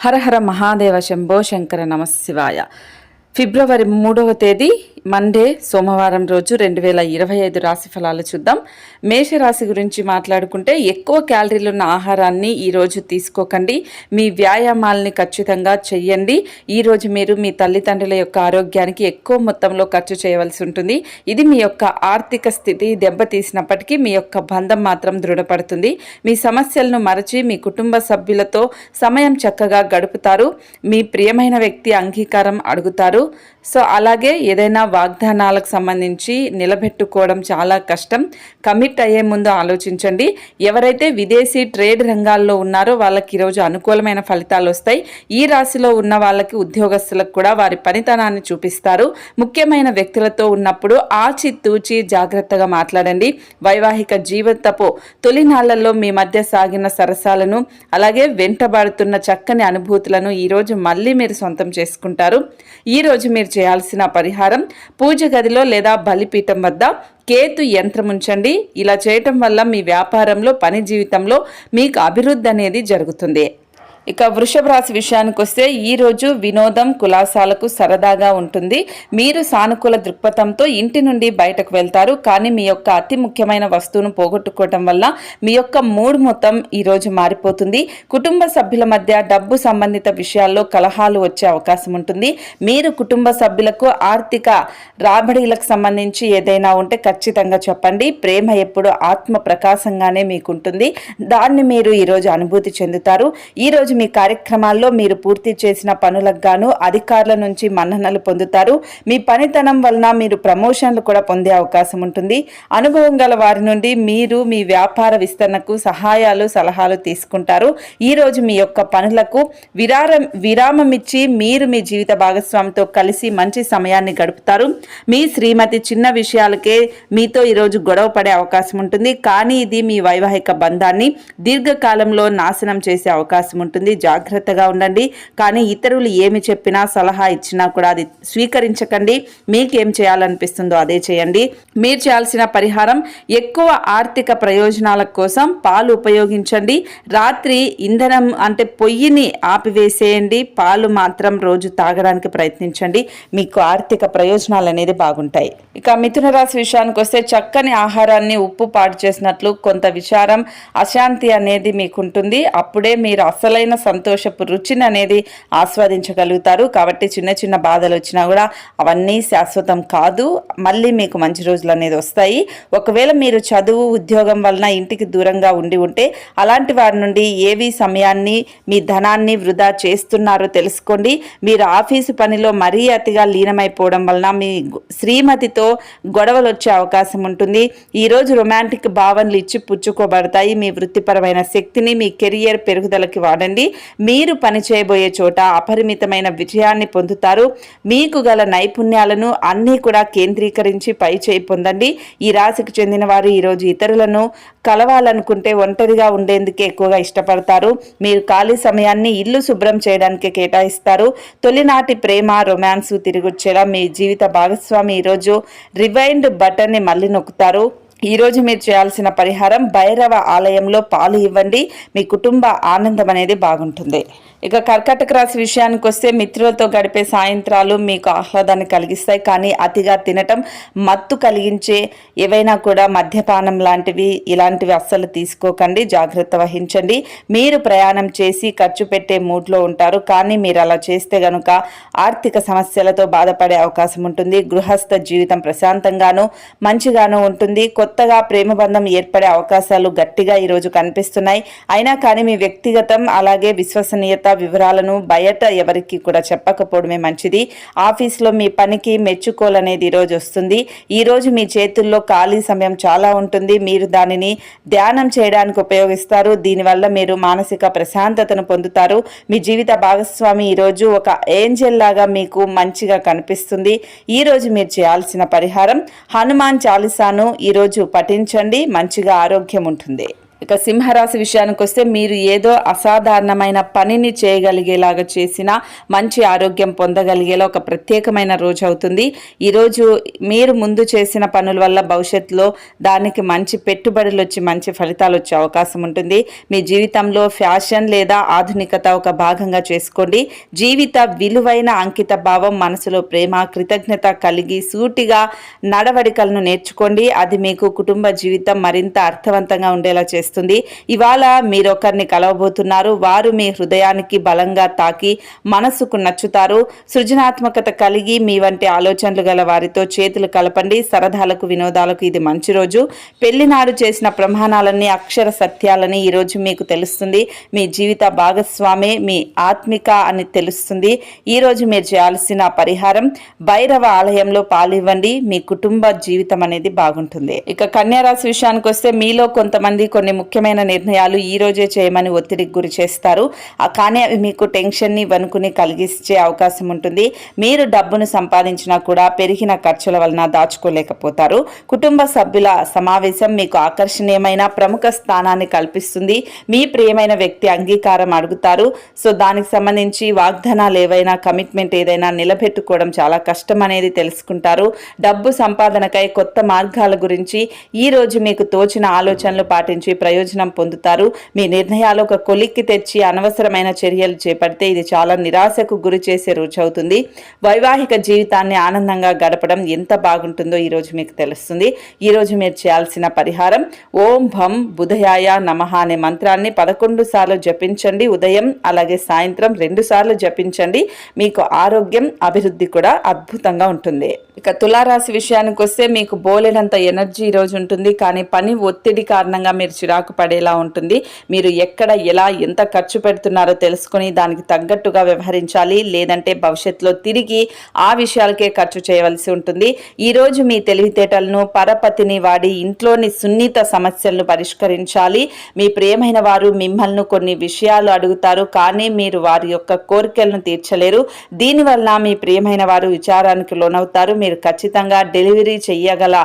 హరహర మహాదేవ శంభో శంకర నమశివాయ ఫిబ్రవరి మూడవ తేదీ మండే సోమవారం రోజు రెండు వేల ఇరవై ఐదు రాశి ఫలాలు చూద్దాం. మేషరాశి గురించి మాట్లాడుకుంటే ఎక్కువ క్యాలరీలు ఉన్న ఆహారాన్ని ఈరోజు తీసుకోకండి. మీ వ్యాయామాల్ని ఖచ్చితంగా చెయ్యండి. ఈరోజు మీరు మీ తల్లిదండ్రుల యొక్క ఆరోగ్యానికి ఎక్కువ మొత్తంలో ఖర్చు చేయవలసి ఉంటుంది. ఇది మీ యొక్క ఆర్థిక స్థితి దెబ్బతీసినప్పటికీ మీ యొక్క బంధం మాత్రం దృఢపడుతుంది. మీ సమస్యలను మరచి మీ కుటుంబ సభ్యులతో సమయం చక్కగా గడుపుతారు. మీ ప్రియమైన వ్యక్తి అంగీకారం అడుగుతారు. సో అలాగే ఏదైనా వాగ్దానాలకు సంబంధించి నిలబెట్టుకోవడం చాలా కష్టం. కమిట్ అయ్యే ముందు ఆలోచించండి. ఎవరైతే విదేశీ ట్రేడ్ రంగాల్లో ఉన్నారో వాళ్ళకి ఈరోజు అనుకూలమైన ఫలితాలు వస్తాయి. ఈ రాశిలో ఉన్న వాళ్ళకి ఉద్యోగస్తులకు కూడా వారి పనితనాన్ని చూపిస్తారు. ముఖ్యమైన వ్యక్తులతో ఉన్నప్పుడు ఆచి తూచి జాగ్రత్తగా మాట్లాడండి. వైవాహిక జీవితపు తొలినాళ్ళలో మీ మధ్య సాగిన సరసాలను అలాగే వెంటబడుతున్న చక్కని అనుభూతులను ఈరోజు మళ్ళీ మీరు సొంతం చేసుకుంటారు. ఈరోజు మీరు చేయాల్సిన పరిహారం పూజ గదిలో లేదా బలిపీఠం వద్ద కేతు యంత్రం ఉంచండి. ఇలా చేయటం వల్ల మీ వ్యాపారంలో పని జీవితంలో మీకు అభివృద్ధి అనేది జరుగుతుంది. ఇక వృషభ రాశి విషయానికి వస్తే ఈ రోజు వినోదం కులాసాలకు సరదాగా ఉంటుంది. మీరు సానుకూల దృక్పథంతో ఇంటి నుండి బయటకు వెళ్తారు. కానీ మీ యొక్క అతి ముఖ్యమైన వస్తువును పోగొట్టుకోవటం వల్ల మీ యొక్క మూడ్ మొత్తం ఈ రోజు మారిపోతుంది. కుటుంబ సభ్యుల మధ్య డబ్బు సంబంధిత విషయాల్లో కలహాలు వచ్చే అవకాశం ఉంటుంది. మీరు కుటుంబ సభ్యులకు ఆర్థిక రాబడిలకు సంబంధించి ఏదైనా ఉంటే ఖచ్చితంగా చెప్పండి. ప్రేమ ఎప్పుడు ఆత్మ ప్రకాశంగానే మీకు ఉంటుంది దాన్ని మీరు ఈరోజు అనుభూతి చెందుతారు. ఈరోజు మీ కార్యక్రమాల్లో మీరు పూర్తి చేసిన పనులకు గాను అధికారుల నుంచి మన్ననలు పొందుతారు. మీ పనితనం వలన మీరు ప్రమోషన్లు కూడా పొందే అవకాశం ఉంటుంది. అనుభవం గల వారి నుండి మీరు మీ వ్యాపార విస్తరణకు సహాయాలు సలహాలు తీసుకుంటారు. ఈరోజు మీ యొక్క పనులకు విరారం విరామం ఇచ్చి మీరు మీ జీవిత భాగస్వామితో కలిసి మంచి సమయాన్ని గడుపుతారు. మీ శ్రీమతి చిన్న విషయాలకే మీతో ఈరోజు గొడవ పడే అవకాశం ఉంటుంది. కానీ ఇది మీ వైవాహిక బంధాన్ని దీర్ఘకాలంలో నాశనం చేసే అవకాశం ఉంటుంది. జాగ్రత్తగా ఉండండి. కానీ ఇతరులు ఏమి చెప్పినా సలహా ఇచ్చినా కూడా అది స్వీకరించకండి. మీకేం చేయాలనిపిస్తుందో అదే చేయండి. మీరు చేయాల్సిన పరిహారం ఎక్కువ ఆర్థిక ప్రయోజనాల కోసం పాలు ఉపయోగించండి. రాత్రి ఇంధనం అంటే పొయ్యిని ఆపివేసేయండి. పాలు మాత్రం రోజు తాగడానికి ప్రయత్నించండి. మీకు ఆర్థిక ప్రయోజనాలు అనేది బాగుంటాయి. ఇక మిథున రాశి విషయానికి వస్తే చక్కని ఆహారాన్ని ఉప్పు పాడు చేసినట్లు కొంత విచారం అశాంతి అనేది మీకు ఉంటుంది అప్పుడే మీరు అసలైన సంతోషపు రుచిని అనేది ఆస్వాదించగలుగుతారు. కాబట్టి చిన్న చిన్న బాధలు వచ్చినా కూడా అవన్నీ శాశ్వతం కాదు. మళ్ళీ మీకు మంచి రోజులు అనేది వస్తాయి. ఒకవేళ మీరు చదువు ఉద్యోగం వలన ఇంటికి దూరంగా ఉండి ఉంటే అలాంటి వారి నుండి ఏవి సమయాన్ని మీ ధనాన్ని వృధా చేస్తున్నారో తెలుసుకోండి. మీరు ఆఫీసు పనిలో మరీ అతిగా లీనమైపోవడం వలన మీ శ్రీమతితో గొడవలు వచ్చే అవకాశం ఉంటుంది. ఈరోజు రొమాంటిక్ భావనలు ఇచ్చి పుచ్చుకోబడతాయి మీ వృత్తిపరమైన శక్తిని మీ కెరియర్ పెరుగుదలకి వాడండి. మీరు పని చేయబోయే చోట అపరిమితమైన విజయాన్ని పొందుతారు. మీకు గల నైపుణ్యాలను అన్నీ కూడా కేంద్రీకరించి పై చేయి పొందండి. ఈ రాశికి చెందిన వారు ఈరోజు ఇతరులను కలవాలనుకుంటే ఒంటరిగా ఉండేందుకే ఎక్కువగా ఇష్టపడతారు. మీరు ఖాళీ సమయాన్ని ఇల్లు శుభ్రం చేయడానికి కేటాయిస్తారు. తొలినాటి ప్రేమ రొమాన్స్ తిరిగొచ్చేలా మీ జీవిత భాగస్వామి ఈరోజు రివైండ్ బటన్ని మళ్ళీ నొక్కుతారు. ఈరోజు మీరు చేయాల్సిన పరిహారం భైరవ ఆలయంలో పాలు ఇవ్వండి. మీ కుటుంబ ఆనందం అనేది బాగుంటుంది. ఇక కర్కటక రాశి విషయానికి వస్తే మిత్రులతో గడిపే సాయంత్రాలు మీకు ఆహ్లాదాన్ని కలిగిస్తాయి. కానీ అతిగా తినటం మత్తు కలిగించే ఏవైనా కూడా మద్యపానం లాంటివి ఇలాంటివి అస్సలు తీసుకోకండి. జాగ్రత్త వహించండి. మీరు ప్రయాణం చేసి ఖర్చు పెట్టే మూడ్లో ఉంటారు. కానీ మీరు అలా చేస్తే గనుక ఆర్థిక సమస్యలతో బాధపడే అవకాశం ఉంటుంది. గృహస్థ జీవితం ప్రశాంతంగాను మంచిగాను ఉంటుంది. కొత్త కొత్తగా ప్రేమ బంధం ఏర్పడే అవకాశాలు గట్టిగా ఈరోజు కనిపిస్తున్నాయి. అయినా కానీ మీ వ్యక్తిగతం అలాగే విశ్వసనీయత వివరాలను బయట ఎవరికి కూడా చెప్పకపోవడమే మంచిది. ఆఫీస్లో మీ పనికి మెచ్చుకోలనేది ఈరోజు వస్తుంది. ఈరోజు మీ చేతుల్లో ఖాళీ సమయం చాలా ఉంటుంది. మీరు దానిని ధ్యానం చేయడానికి ఉపయోగిస్తారు. దీనివల్ల మీరు మానసిక ప్రశాంతతను పొందుతారు. మీ జీవిత భాగస్వామి ఈరోజు ఒక ఏంజెల్ లాగా మీకు మంచిగా కనిపిస్తుంది. ఈరోజు మీరు చేయాల్సిన పరిహారం హనుమాన్ చాలీసాను. ఈరోజు పఠించండి మంచిగా ఆరోగ్యం ఉంటుంది. ఇక సింహరాశి విషయానికి వస్తే మీరు ఏదో అసాధారణమైన పనిని చేయగలిగేలాగా చేసిన మంచి ఆరోగ్యం పొందగలిగేలా ఒక ప్రత్యేకమైన రోజు అవుతుంది. ఈరోజు మీరు ముందు చేసిన పనుల వల్ల భవిష్యత్తులో దానికి మంచి పెట్టుబడులు వచ్చి మంచి ఫలితాలు వచ్చే అవకాశం ఉంటుంది. మీ జీవితంలో ఫ్యాషన్ లేదా ఆధునికత ఒక భాగంగా చేసుకోండి. జీవిత విలువైన అంకిత భావం మనసులో ప్రేమ కృతజ్ఞత కలిగి సూటిగా నడవడికలను నేర్చుకోండి. అది మీకు కుటుంబ జీవితం మరింత అర్థవంతంగా ఉండేలా చేస్తుంది. చేస్తుంది ఇవాళ మీరొకరిని కలవబోతున్నారు. వారు మీ హృదయానికి బలంగా తాకి మనసుకు నచ్చుతారు. సృజనాత్మకత కలిగి మీ వంటి ఆలోచనలు గల వారితో చేతులు కలపండి. సరదాలకు వినోదాలకు ఇది మంచి రోజు. పెళ్ళినాడు చేసిన ప్రమాణాలన్నీ అక్షర సత్యాలని ఈరోజు మీకు తెలుస్తుంది. మీ జీవిత భాగస్వామే మీ ఆత్మిక అని తెలుస్తుంది. ఈరోజు మీరు చేయాల్సిన పరిహారం భైరవ ఆలయంలో పాలివ్వండి. మీ కుటుంబ జీవితం అనేది బాగుంటుంది. ఇక కన్యారాశి విషయానికి వస్తే మీలో కొంతమంది కొన్ని ముఖ్యమైన నిర్ణయాలు ఈ రోజే చేయమని ఒత్తిడికి గురి చేస్తారు. కానీ అవి మీకు టెన్షన్ని వణుకుని కలిగించే అవకాశం ఉంటుంది. మీరు డబ్బును సంపాదించినా కూడా పెరిగిన ఖర్చుల వలన దాచుకోలేకపోతారు. కుటుంబ సభ్యుల సమావేశం మీకు ఆకర్షణీయమైన ప్రముఖ స్థానాన్ని కల్పిస్తుంది. మీ ప్రియమైన వ్యక్తి అంగీకారం అడుగుతారు. సో దానికి సంబంధించి వాగ్దానాలు ఏవైనా కమిట్మెంట్ ఏదైనా నిలబెట్టుకోవడం చాలా కష్టం అనేది తెలుసుకుంటారు. డబ్బు సంపాదనకై కొత్త మార్గాల గురించి ఈ రోజు మీకు తోచిన ఆలోచనలు పాటించి ప్రయోజనం పొందుతారు. మీ నిర్ణయాలు ఒక కొలిక్కి తెచ్చి అనవసరమైన చర్యలు చేపడితే ఇది చాలా నిరాశకు గురి చేసే రోజు అవుతుంది. వైవాహిక జీవితాన్ని ఆనందంగా గడపడం ఎంత బాగుంటుందో ఈరోజు మీకు తెలుస్తుంది. ఈరోజు మీరు చేయాల్సిన పరిహారం ఓం భం బుధయాయ నమః అనే మంత్రాన్ని పదకొండు సార్లు జపించండి ఉదయం అలాగే సాయంత్రం రెండు సార్లు జపించండి. మీకు ఆరోగ్యం అభివృద్ధి కూడా అద్భుతంగా ఉంటుంది. ఇక తులారాశి విషయానికి వస్తే మీకు బోలెనంత ఎనర్జీ ఈరోజు ఉంటుంది. కానీ పని ఒత్తిడి కారణంగా మీరు చిరాకు పడేలా ఉంటుంది. మీరు ఎక్కడ ఎలా ఎంత ఖర్చు పెడుతున్నారో తెలుసుకొని దానికి తగ్గట్టుగా వ్యవహరించాలి. లేదంటే భవిష్యత్తులో తిరిగి ఆ విషయాలకే ఖర్చు చేయవలసి ఉంటుంది. ఈరోజు మీ తెలివితేటలను పరపతిని వాడి ఇంట్లోని సున్నిత సమస్యలను పరిష్కరించాలి. మీ ప్రియమైన వారు మిమ్మల్ని కొన్ని విషయాలు అడుగుతారు కానీ మీరు వారి యొక్క కోరికలను తీర్చలేరు. దీనివల్ల మీ ప్రియమైన వారు విచారానికి లోనవుతారు. మీరు ఖచ్చితంగా డెలివరీ చెయ్యగల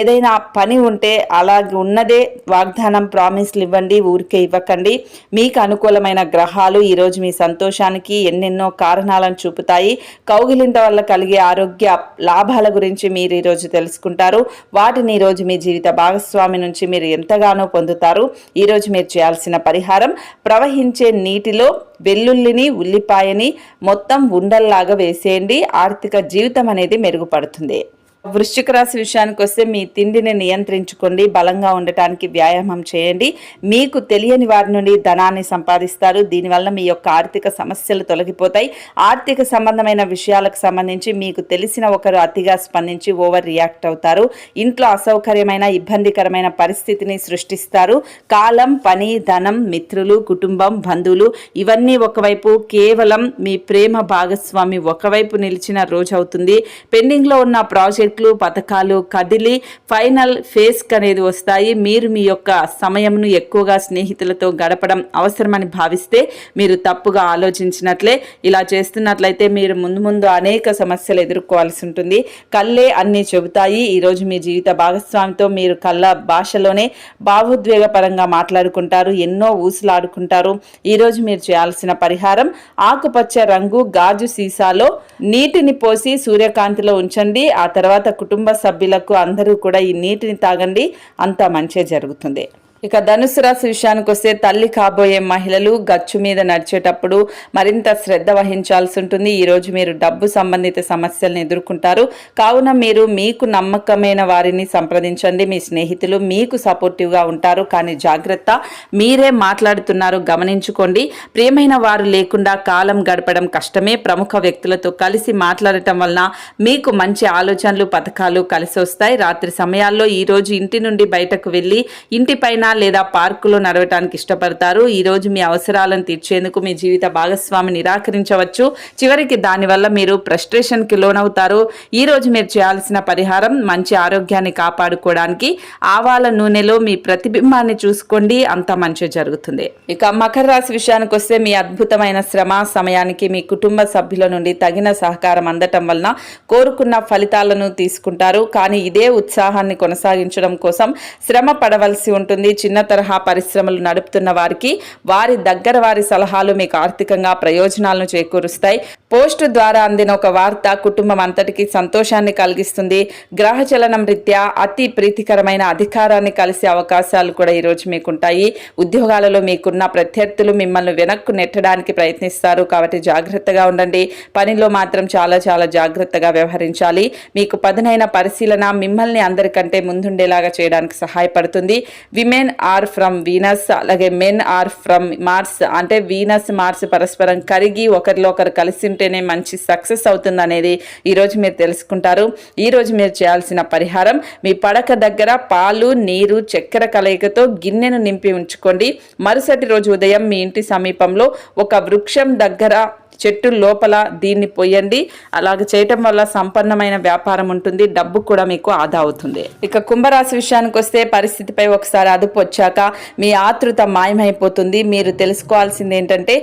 ఏదైనా పని ఉంటే అలాగే ఉన్నదే వాగ్దానం ప్రామిస్లు ఇవ్వండి ఊరికే ఇవ్వకండి. మీకు అనుకూలమైన గ్రహాలు ఈరోజు మీ సంతోషానికి ఎన్నెన్నో కారణాలను చూపుతాయి. కౌగిలింత వల్ల కలిగే ఆరోగ్య లాభాల గురించి మీరు ఈరోజు తెలుసుకుంటారు. వాటిని ఈరోజు మీ జీవిత భాగస్వామి నుంచి మీరు ఎంతగానో పొందుతారు. ఈరోజు మీరు చేయాల్సిన పరిహారం ప్రవహించే నీటిలో వెల్లుల్లిని ఉల్లిపాయని మొత్తం ఉండల్లాగా వేసేయండి. ఆర్థిక జీవితం అనేది మెరుగుపడుతుంది. వృశ్చిక రాశి విషయానికి వస్తే మీ తిండిని నియంత్రించుకోండి బలంగా ఉండటానికి వ్యాయామం చేయండి. మీకు తెలియని వారి నుండి ధనాన్ని సంపాదిస్తారు. దీనివల్ల మీ యొక్క ఆర్థిక సమస్యలు తొలగిపోతాయి. ఆర్థిక సంబంధమైన విషయాలకు సంబంధించి మీకు తెలిసిన ఒకరు అతిగా స్పందించి ఓవర్ రియాక్ట్ అవుతారు. ఇంట్లో అసౌకర్యమైన ఇబ్బందికరమైన పరిస్థితిని సృష్టిస్తారు. కాలం పని ధనం మిత్రులు కుటుంబం బంధువులు ఇవన్నీ ఒకవైపు కేవలం మీ ప్రేమ భాగస్వామి ఒకవైపు నిలిచిన రోజు అవుతుంది. పెండింగ్లో ఉన్న ప్రాజెక్ట్ ప్రాజెక్టులు పథకాలు కదిలి ఫైనల్ ఫేస్క్ అనేది వస్తాయి. మీరు మీ యొక్క సమయంను ఎక్కువగా స్నేహితులతో గడపడం అవసరమని భావిస్తే మీరు తప్పుగా ఆలోచించినట్లే. ఇలా చేస్తున్నట్లయితే మీరు ముందు ముందు అనేక సమస్యలు ఎదుర్కోవాల్సి ఉంటుంది. కళ్ళే అన్నీ చెబుతాయి. ఈరోజు మీ జీవిత భాగస్వామితో మీరు కళ్ళ భాషలోనే భావోద్వేగపరంగా మాట్లాడుకుంటారు ఎన్నో ఊసులాడుకుంటారు. ఈరోజు మీరు చేయాల్సిన పరిహారం ఆకుపచ్చ రంగు గాజు సీసాలో నీటిని పోసి సూర్యకాంతిలో ఉంచండి. ఆ తర్వాత తర్వాత కుటుంబ సభ్యులకు అందరూ కూడా ఈ నీటిని తాగండి. అంతా మంచి జరుగుతుంది. ఇక ధనుసు రాశి విషయానికి వస్తే తల్లి కాబోయే మహిళలు గచ్చు మీద నడిచేటప్పుడు మరింత శ్రద్ధ వహించాల్సి ఉంటుంది. ఈరోజు మీరు డబ్బు సంబంధిత సమస్యలను ఎదుర్కొంటారు. కావున మీరు మీకు నమ్మకమైన వారిని సంప్రదించండి. మీ స్నేహితులు మీకు సపోర్టివ్గా ఉంటారు. కానీ జాగ్రత్త మీరే మాట్లాడుతున్నారు. గమనించుకోండి. ప్రియమైన వారు లేకుండా కాలం గడపడం కష్టమే. ప్రముఖ వ్యక్తులతో కలిసి మాట్లాడటం వలన మీకు మంచి ఆలోచనలు పథకాలు కలిసి వస్తాయి రాత్రి సమయాల్లో ఈరోజు ఇంటి నుండి బయటకు వెళ్ళి ఇంటిపైన లేదా పార్కులో నడవటానికి ఇష్టపడతారు. ఈరోజు మీ అవసరాలను తీర్చేందుకు మీ జీవిత భాగస్వామి నిరాకరించవచ్చు. చివరికి దానివల్ల మీరు ఫ్రస్ట్రేషన్కి లోనవుతారు. ఈరోజు మీరు చేయాల్సిన పరిహారం మంచి ఆరోగ్యాన్ని కాపాడుకోవడానికి ఆవాల నూనెలో మీ ప్రతిబింబాన్ని చూసుకోండి. అంత మంచి జరుగుతుంది. ఇక మకర రాశి విషయానికి వస్తే మీ అద్భుతమైన శ్రమ సమయానికి మీ కుటుంబ సభ్యుల నుండి తగిన సహకారం అందటం వలన కోరుకున్న ఫలితాలను తీసుకుంటారు. కానీ ఇదే ఉత్సాహాన్ని కొనసాగించడం కోసం శ్రమ పడవలసి ఉంటుంది. చిన్న తరహా పరిశ్రమలు నడుపుతున్న వారికి వారి దగ్గర వారి సలహాలు మీకు ఆర్థికంగా ప్రయోజనాలను చేకూరుస్తాయి. పోస్టు ద్వారా అందిన ఒక వార్త కుటుంబం అంతటికి సంతోషాన్ని కలిగిస్తుంది. గ్రహచలనం రీత్యా అతి ప్రీతికరమైన అధికారాన్ని కలిసే అవకాశాలు కూడా ఈరోజు మీకుంటాయి. ఉద్యోగాలలో మీకున్న ప్రత్యర్థులు మిమ్మల్ని వెనక్కు నెట్టడానికి ప్రయత్నిస్తారు. కాబట్టి జాగ్రత్తగా ఉండండి. పనిలో మాత్రం చాలా చాలా జాగ్రత్తగా వ్యవహరించాలి. మీకు పదునైన పరిశీలన మిమ్మల్ని అందరికంటే ముందుండేలాగా చేయడానికి సహాయపడుతుంది. విమెన్ ఆర్ ఫ్రమ్ వీనస్ అలాగే మెన్ ఆర్ ఫ్రమ్ మార్స్ అంటే వీనస్ మార్స్ పరస్పరం కరిగి ఒకరిలో ఒకరు కలిసి ఉంటేనే మంచి సక్సెస్ అవుతుంది అనేది ఈరోజు మీరు తెలుసుకుంటారు. ఈరోజు మీరు చేయాల్సిన పరిహారం మీ పడక దగ్గర పాలు నీరు చక్కెర కలయికతో గిన్నెను నింపి ఉంచుకోండి. మరుసటి రోజు ఉదయం మీ ఇంటి సమీపంలో ఒక వృక్షం దగ్గర చెట్టు లోపల దీన్ని పొయ్యండి అలాగ చేయటం వల్ల సంపన్నమైన వ్యాపారం ఉంటుంది. డబ్బు కూడా మీకు ఆదా అవుతుంది. ఇక కుంభరాశి విషయానికి వస్తే పరిస్థితిపై ఒకసారి అదుపు వచ్చాక మీ ఆతృత మాయమైపోతుంది. మీరు తెలుసుకోవాల్సింది ఏంటంటే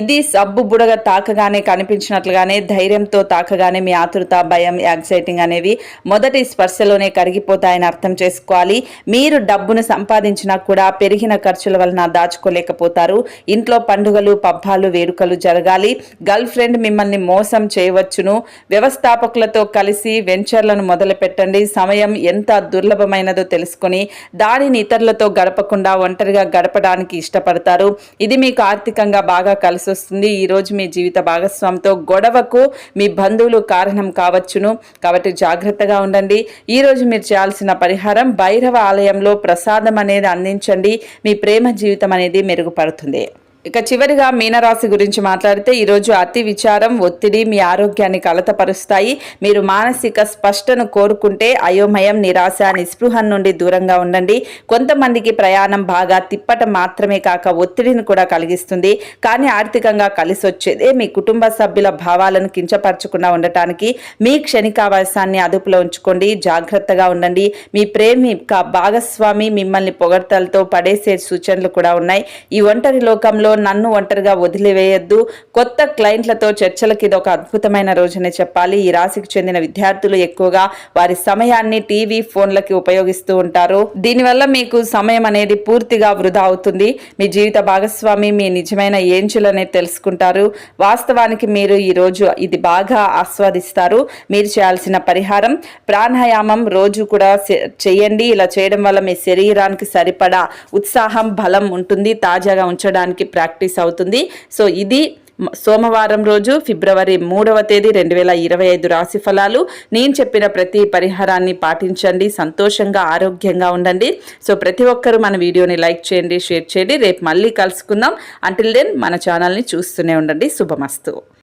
ఇది సబ్బు బుడగ తాకగానే కనిపించినట్లుగానే ధైర్యంతో తాకగానే మీ ఆతృత భయం యాక్సైటింగ్ అనేవి మొదటి స్పర్శలోనే కరిగిపోతాయని అర్థం చేసుకోవాలి. మీరు డబ్బును సంపాదించినా కూడా పెరిగిన ఖర్చుల వలన దాచుకోలేకపోతారు. ఇంట్లో పండుగలు పబ్బాలు వేడుకలు జరగాలి. గర్ల్ ఫ్రెండ్ మిమ్మల్ని మోసం చేయవచ్చును. వ్యవస్థాపకులతో కలిసి వెంచర్లను మొదలు పెట్టండి సమయం ఎంత దుర్లభమైనదో తెలుసుకొని దానిని ఇతరులతో గడపకుండా ఒంటరిగా గడపడానికి ఇష్టపడతారు. ఇది మీకు ఆర్థికంగా బాగా కలిసి వస్తుంది ఈరోజు మీ జీవిత భాగస్వామితో గొడవకు మీ బంధువులు కారణం కావచ్చును. కాబట్టి జాగ్రత్తగా ఉండండి. ఈరోజు మీరు చేయాల్సిన పరిహారం భైరవ ఆలయంలో ప్రసాదం అనేది అందించండి. మీ ప్రేమ జీవితం అనేది మెరుగుపడుతుంది. ఇక చివరిగా మీనరాశి గురించి మాట్లాడితే ఈరోజు అతి విచారం ఒత్తిడి మీ ఆరోగ్యాన్ని కలతపరుస్తాయి. మీరు మానసిక స్పష్టను కోరుకుంటే అయోమయం నిరాశ నిస్పృహం నుండి దూరంగా ఉండండి. కొంతమందికి ప్రయాణం బాగా తిప్పటం మాత్రమే కాక ఒత్తిడిని కూడా కలిగిస్తుంది. కానీ ఆర్థికంగా కలిసి వచ్చేదే మీ కుటుంబ సభ్యుల భావాలను కించపరచకుండా ఉండటానికి. మీ క్షణికావాసాన్ని అదుపులో ఉంచుకోండి జాగ్రత్తగా ఉండండి. మీ ప్రేమిక భాగస్వామి మిమ్మల్ని పొగడ్తలతో పడేసే సూచనలు కూడా ఉన్నాయి. ఈ ఒంటరి లోకంలో నన్ను ఒంటరిగా వదిలివేయద్దు. కొత్త క్లయింట్లతో చర్చలకు ఇది ఒక అద్భుతమైన రోజునే చెప్పాలి. ఈ రాశికి చెందిన విద్యార్థులు ఎక్కువగా వారి సమయాన్ని టీవీ ఫోన్లకి ఉపయోగిస్తూ ఉంటారు. దీనివల్ల మీకు సమయం అనేది పూర్తిగా వృధా అవుతుంది. మీ జీవిత భాగస్వామి మీ నిజమైన ఏంచులనే తెలుసుకుంటారు. వాస్తవానికి మీరు ఈ రోజు ఇది బాగా ఆస్వాదిస్తారు. మీరు చేయాల్సిన పరిహారం ప్రాణాయామం రోజు కూడా చేయండి ఇలా చేయడం వల్ల మీ శరీరానికి సరిపడా ఉత్సాహం బలం ఉంటుంది. తాజాగా ఉంచడానికి ప్రాక్టీస్ అవుతుంది. సో ఇది సోమవారం రోజు ఫిబ్రవరి మూడవ తేదీ రెండు వేల ఇరవై ఐదు రాశి ఫలాలు. నేను చెప్పిన ప్రతి పరిహారాన్ని పాటించండి సంతోషంగా ఆరోగ్యంగా ఉండండి. సో ప్రతి ఒక్కరూ మన వీడియోని లైక్ చేయండి షేర్ చేయండి. రేపు మళ్ళీ కలుసుకుందాం. అంటిల్ దెన్ మన ఛానల్ని చూస్తూనే ఉండండి. శుభమస్తు.